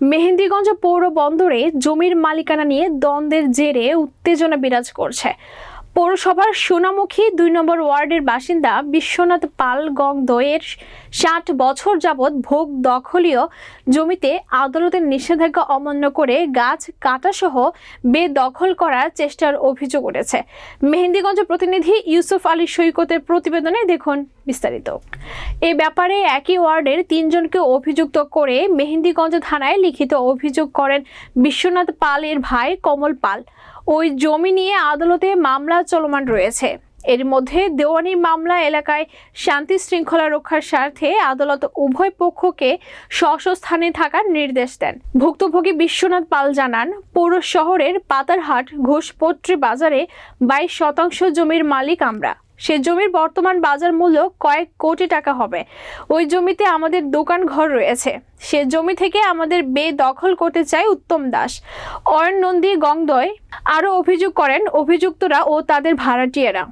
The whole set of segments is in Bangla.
মেহেন্দিগঞ্জ পৌর বন্দরে জমির মালিকানা নিয়ে দ্বন্দ্বের জেরে উত্তেজনা বিরাজ করছে। পৌরসভার সোনামুখী দুই নম্বর ওয়ার্ডের বাসিন্দা বিশ্বনাথ পাল গং গংদয়ের ষাট বছর যাবৎ ভোগ দখলীয় জমিতে আদালতের নিষেধাজ্ঞা অমান্য করে গাছ কাটাসহ বেদখল করার চেষ্টার অভিযোগ উঠেছে। মেহেন্দিগঞ্জ প্রতিনিধি ইউসুফ আলী সৈকতের প্রতিবেদনে দেখুন বিস্তারিত। এ ব্যাপারে একই ওয়ার্ডের তিনজনকে অভিযুক্ত করে মেহেন্দিগঞ্জ থানায় লিখিত অভিযোগ করেন বিশ্বনাথ পালের ভাই কমল পাল। ওই জমি নিয়ে আদালতে মামলা চলমান রয়েছে। এর মধ্যে দেওয়ানি মামলা এলাকায় শান্তি শৃঙ্খলা রক্ষার স্বার্থে আদালত উভয় পক্ষকে স্থানে থাকার নির্দেশ দেন। ভুক্তভোগী বিশ্বনাথ পাল জানান, পৌর শহরের পাতারহাট ঘোষপত্রী বাজারে বাইশ শতাংশ জমির মালিক আমরা। সে জমির বর্তমান বাজার মূল্য কয়েক কোটি টাকা হবে। ওই জমিতে আমাদের দোকান ঘর রয়েছে। সে জমি থেকে আমাদের বেদখল করতে চায় উত্তম দাস। অয়ন নন্দী গংদয় আরও অভিযোগ করেন, অভিযুক্তরা ও তাদের ভাড়াটিয়েরা।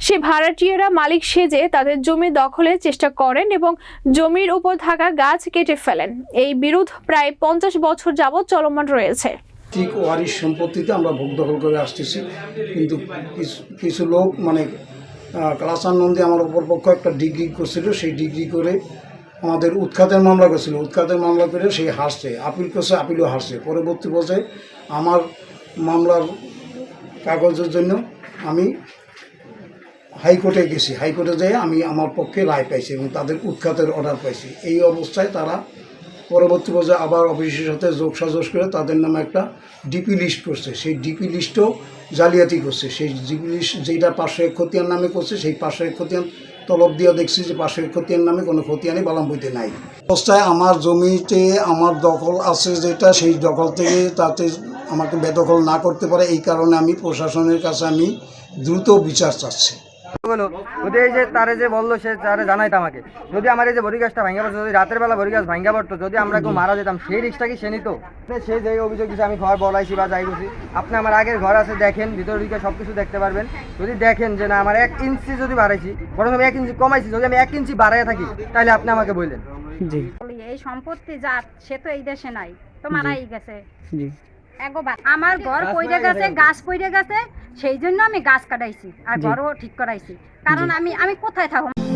সে ভাড়াটিয়েরা মালিক সেজে তাদের জমি দখলের চেষ্টা করেন এবং জমির উপর থাকা গাছ কেটে ফেলেন। এই বিরোধ প্রায় পঞ্চাশ বছর যাবৎ চলমান রয়েছে। ঠিক ওয়ারিশ সম্পত্তিতে আমরা ভোগ দখল করে আসতেছি। কিন্তু কিছু- লোক মানে ক্লাসান নন্দী আমার অপর পক্ষ একটা ডিগ্রি করছিল, সেই ডিগ্রি করে আমাদের উৎখাতের মামলা করছিল। উৎখাতের মামলা করে সেই হাসছে আপিল করছে, আপিলও হাসছে পরবর্তী পর্যায়ে আমার মামলার কাগজের জন্য আমি হাইকোর্টে গেছি। হাইকোর্টে যেয়ে আমি আমার পক্ষে রায় পাইছি এবং তাদের উৎখাতের অর্ডার পাইছি। এই অবস্থায় তারা পরবর্তী পর্যায়ে আবার অফিসের সাথে যোগ সাজস করে তাদের নামে একটা ডিপি লিস্ট করছে। সেই ডিপি লিস্টও জালিয়াতি করছে। সেই জিনিস যেটা পাশে খতিয়ান নামে করছে, সেই পাশে খতিয়ান তলব দিয়ে দেখছি যে পাশের খতিয়ান নামে কোনো খতিয়ানই বালাম বইতে নাই। অবস্থায় আমার জমিতে আমার দখল আছে যেটা, সেই দখল থেকে তাতে আমাকে বেদখল না করতে পারে, এই কারণে আমি প্রশাসনের কাছে আমি দ্রুত বিচার চাচ্ছি। হলো যদি এই যে তারে যে বলল সে তারে জানাইতো আমাকে। যদি আমার এই যে বড়ি গাছটা ভাঙ্গা পড়তো যদি রাতের বেলা বড়ি গাছ ভাঙ্গা পড়তো যদি আমরা কেউ মারা যেতাম সেই রিক্সটা কি সে নিত? সে যে অভিযোগ দিচ্ছে আমি ঘর বলাইছি বা যাই করছি আপনি আমার আগের ঘর আছে দেখেন ভিতর দিকে সব কিছু দেখতে পারবেন। যদি দেখেন যে না আমার এক ইঞ্চি যদি বাড়াইছি বরং আমি এক ইঞ্চি কমাইছি যদি আমি এক ইঞ্চি বাড়াইয়া থাকি তাহলে আপনি আমাকে বললেন। বলি, এই সম্পত্তি যার সে তো এই দেশে নাই তো মারাই গেছে। জি। আমার ঘর পইরে গেছে গাছ। পইরে গেছে সেই জন্য আমি গাছ কাটাইছি আর বড় ঠিক করাইছি। কারণ আমি আমি কোথায় থাকব